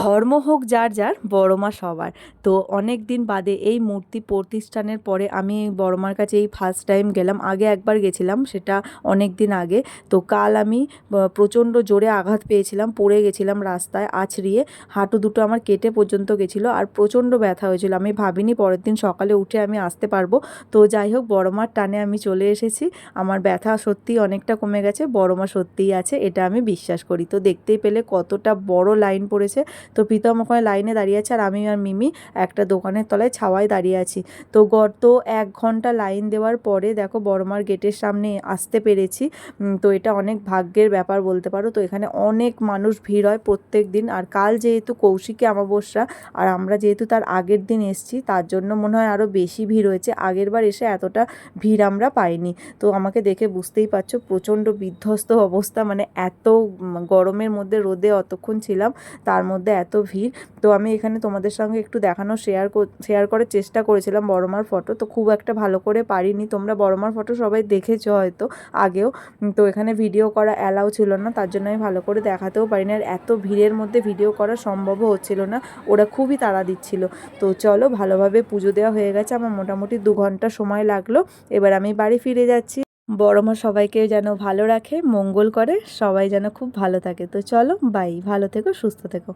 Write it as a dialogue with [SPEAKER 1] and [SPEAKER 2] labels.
[SPEAKER 1] ধর্ম হোক যার যার বড়মা সবার। তো অনেক দিন বাদে এই মূর্তি প্রতিষ্ঠানের পরে আমি বড়মার কাছে এই ফার্স্ট টাইম গেলাম। আগে একবার গেছিলাম, সেটা অনেক দিন আগে। তো কাল আমি প্রচণ্ড জোরে আঘাত পেয়েছিলাম, পড়ে গেছিলাম রাস্তায় আছড়িয়ে। হাঁটু দুটো আমার কেটে পর্যন্ত গেছিল আর প্রচণ্ড ব্যথা হয়েছিল। আমি ভাবিনি পরের দিন সকালে উঠে আমি আসতে পারব। তো যাই হোক, বড় মার টানে আমি চলে এসেছি। আমার ব্যথা সত্যিই অনেকটা কমে গেছে, বড় মা সত্যিই আছে, এটা আমি বিশ্বাস করি। তো দেখতেই পেলে কতটা বড় লাইন পড়েছে। তো প্রীতম ওখানে লাইনে দাঁড়িয়ে আছে আর আমি আর মিমি একটা দোকানের তলায় ছাওয়ায় দাঁড়িয়ে আছি। তো গত এক ঘণ্টা লাইন দেওয়ার পরে দেখো বড়মার গেটের সামনে আসতে পেরেছি। তো এটা অনেক ভাগ্যের ব্যাপার বলতে পারো। তো এখানে অনেক মানুষ ভিড় হয় প্রত্যেক দিন। আর কাল যেহেতু কৌশিকী অমাবস্যা আর আমরা যেহেতু তার আগের দিন এসছি, তার জন্য মনে হয় আরও বেশি ভিড় হয়েছে। আগের বার এসে এতটা ভিড় আমরা পাইনি। তো আমাকে দেখে বুঝতেই পারছ প্রচণ্ড বিধ্বস্ত অবস্থা। মানে এত গরমের মধ্যে রোদে অতক্ষণ ছিলাম, তার মধ্যে এত ভিড়। তো আমি এখানে তোমাদের সঙ্গে একটু দেখানো শেয়ার শেয়ার করার চেষ্টা করেছিলাম বড়মার ফটো তো খুব একটা ভালো করে পারিনি। তোমরা বড়মার ফটো সবাই দেখেছ হয়তো আগেও। তো এখানে ভিডিও করা অ্যালাউ ছিল না। তার জন্য আমি ভালো করে দেখাতেও পারিনি। আর এত ভিড়ের মধ্যে ভিডিও করা সম্ভবও হচ্ছিল না। ওরা খুবই তাড়া দিচ্ছিল। তো চলো ভালোভাবে পুজো দেওয়া হয়ে গেছে। আমার মোটামুটি দু ঘণ্টা সময় লাগল। এবার আমি বাড়ি ফিরে যাচ্ছি। বড় মা সবাইকে যেন ভালো রাখে, মঙ্গল করে। সবাই যেন খুব ভালো থাকে। তো চলো বাই ভালো থেকো, সুস্থ থেকো।